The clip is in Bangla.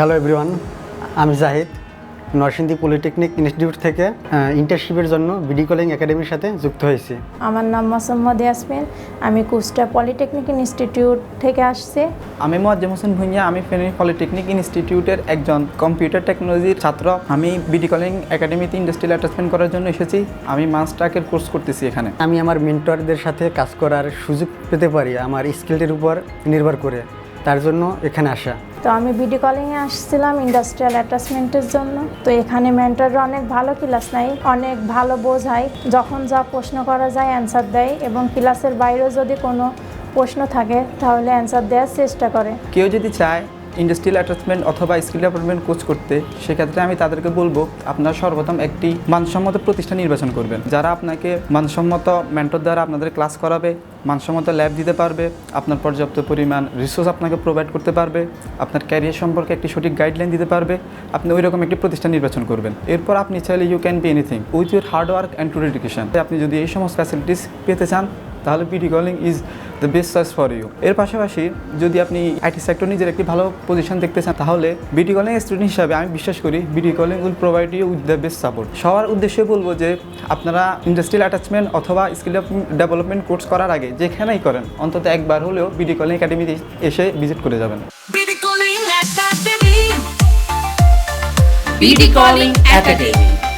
হ্যালো এভরিওয়ান আমি জাহিদ নরসিংদী পলিটেকনিক ইনস্টিটিউট থেকে ইন্টার্নশিপের জন্য বিডি কলিং একাডেমির সাথে যুক্ত হয়েছি। আমার নাম মোসাম্মদ ইয়াসমিন। আমি কুষ্টা পলিটেকনিক ইনস্টিটিউট থেকে আসছি। আমি মোয়াজ্জেম হোসেন ভুঁইয়া আমি ফেনী পলিটেকনিক ইনস্টিটিউটের একজন কম্পিউটার টেকনোলজির ছাত্র। আমি বিডি কলিং একাডেমিতে ইন্ডাস্ট্রিয়াল অ্যাটাচমেন্ট করার জন্য এসেছি। আমি মাস্টাকের কোর্স করতেছি এখানে। আমি আমার মেন্টরদের সাথে কাজ করার সুযোগ পেতে পারি আমার স্কিলটির উপর নির্ভর করে তার জন্য এখানে আসা। তো আমি বিডি কলিংয়ে আসছিলাম ইন্ডাস্ট্রিয়াল অ্যাটাচমেন্টের জন্য। তো এখানে মেন্টররা অনেক ভালো ক্লাস নেয়, অনেক ভালো বোঝায়। যখন যা প্রশ্ন করা যায় অ্যান্সার দেয় এবং ক্লাসের বাইরেও যদি কোনো প্রশ্ন থাকে, তাহলে অ্যান্সার দেওয়ার চেষ্টা করে। কেউ যদি চায় ইন্ডাস্ট্রিয়াল অ্যাটাচমেন্ট অথবা স্কিল ডেভেলপমেন্ট কোর্স করতে, সেক্ষেত্রে আমি তাদেরকে বলব, আপনারা সর্বপ্রথম একটি মানসম্মত প্রতিষ্ঠান নির্বাচন করবেন। যারা আপনাকে মানসম্মত মেন্টর দ্বারা আপনাদের ক্লাস করাবে, মানসম্মত ল্যাব দিতে পারবে, আপনার পর্যাপ্ত পরিমাণ রিসোর্স আপনাকে প্রোভাইড করতে পারবে, আপনার ক্যারিয়ার সম্পর্কে একটি সঠিক গাইডলাইন দিতে পারবে, আপনি ওই রকম একটি প্রতিষ্ঠান নির্বাচন করবেন। এরপর আপনি চাইলে you can be anything with your hard work and to dedication আপনি যদি এই সমস্ত ফ্যাসিলিটিস পেতে চান তাহলে BD Calling is the best choice for you এর পাশাপাশি যদি আপনি আইটি সেক্টর নিজের একটি ভালো পজিশন দেখতে চান, তাহলে বিডি কলিং স্টুডেন্ট হিসাবে আমি বিশ্বাস করি BD Calling will provide you with the best support সবার উদ্দেশ্যে বলব যে আপনারা ইন্ডাস্ট্রিয়াল অ্যাটাচমেন্ট অথবা স্কিল ডেভেলপমেন্ট কোর্স করার আগে যেখানেই করেন, অন্তত একবার হলেও বিডি কলিং একাডেমিতে এসে ভিজিট করে যাবেন. BD Calling Academy.